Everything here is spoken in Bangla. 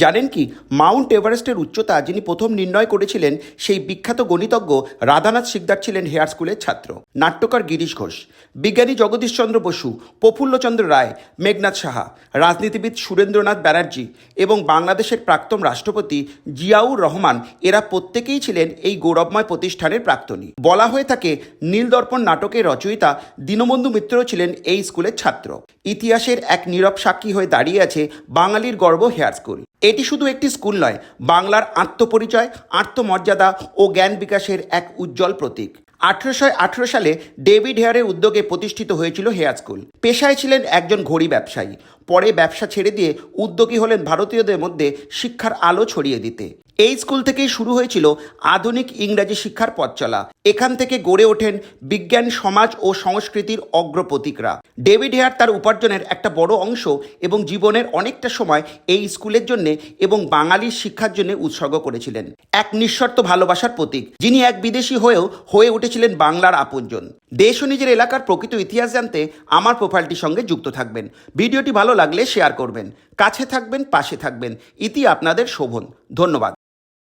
জানেন কি, মাউন্ট এভারেস্টের উচ্চতা যিনি প্রথম নির্ণয় করেছিলেন, সেই বিখ্যাত গণিতজ্ঞ রাধানাথ সিকদার ছিলেন হেয়ার স্কুলের ছাত্র। নাট্যকার গিরিশ ঘোষ, বিজ্ঞানী জগদীশচন্দ্র বসু, প্রফুল্লচন্দ্র রায়, মেঘনাথ সাহা, রাজনীতিবিদ সুরেন্দ্রনাথ ব্যানার্জি এবং বাংলাদেশের প্রাক্তন রাষ্ট্রপতি জিয়াউর রহমান, এরা প্রত্যেকেই ছিলেন এই গৌরবময় প্রতিষ্ঠানের প্রাক্তনী। বলা হয়ে থাকে, নীলদর্পণ নাটকের রচয়িতা দীনবন্ধু মিত্র ছিলেন এই স্কুলের ছাত্র। ইতিহাসের এক নীরব সাক্ষী হয়ে দাঁড়িয়ে আছে বাঙালির গর্ব হেয়ার স্কুল। এটি শুধু একটি স্কুল নয়, বাংলার আত্মপরিচয়, আত্মমর্যাদা ও জ্ঞান বিকাশের এক উজ্জ্বল প্রতীক। আঠেরোশো আঠেরো সালে ডেভিড হেয়ারের উদ্যোগে প্রতিষ্ঠিত হয়েছিল হেয়ার স্কুল। পেশায় ছিলেন একজন ঘড়ি ব্যবসায়ী। পরে ব্যবসা ছেড়ে দিয়ে উদ্যোগী হলেন ভারতীয়দের মধ্যে শিক্ষার আলো ছড়িয়ে দিতে। এই স্কুল থেকেই শুরু হয়েছিল আধুনিক ইংরাজি শিক্ষার পথ চলা। এখান থেকে গড়ে ওঠেন বিজ্ঞান, সমাজ ও সংস্কৃতির অগ্রপ্রতীকরা। ডেভিড হেয়ার তার উপার্জনের একটা বড় অংশ এবং জীবনের অনেকটা সময় এই স্কুলের জন্য এবং বাঙালির শিক্ষার জন্য উৎসর্গ করেছিলেন। এক নিঃশর্ত ভালোবাসার প্রতীক, যিনি এক বিদেশি হয়েও হয়ে উঠেছিলেন বাংলার আপনজন। দেশ ও নিজের এলাকার প্রকৃত ইতিহাস জানতে আমার প্রোফাইলটির সঙ্গে যুক্ত থাকবেন। ভিডিওটি ভালো লাগলে শেয়ার করবেন। কাছে থাকবেন পাশে থাকবেন। ইতি আপনাদের শোভন। ধন্যবাদ।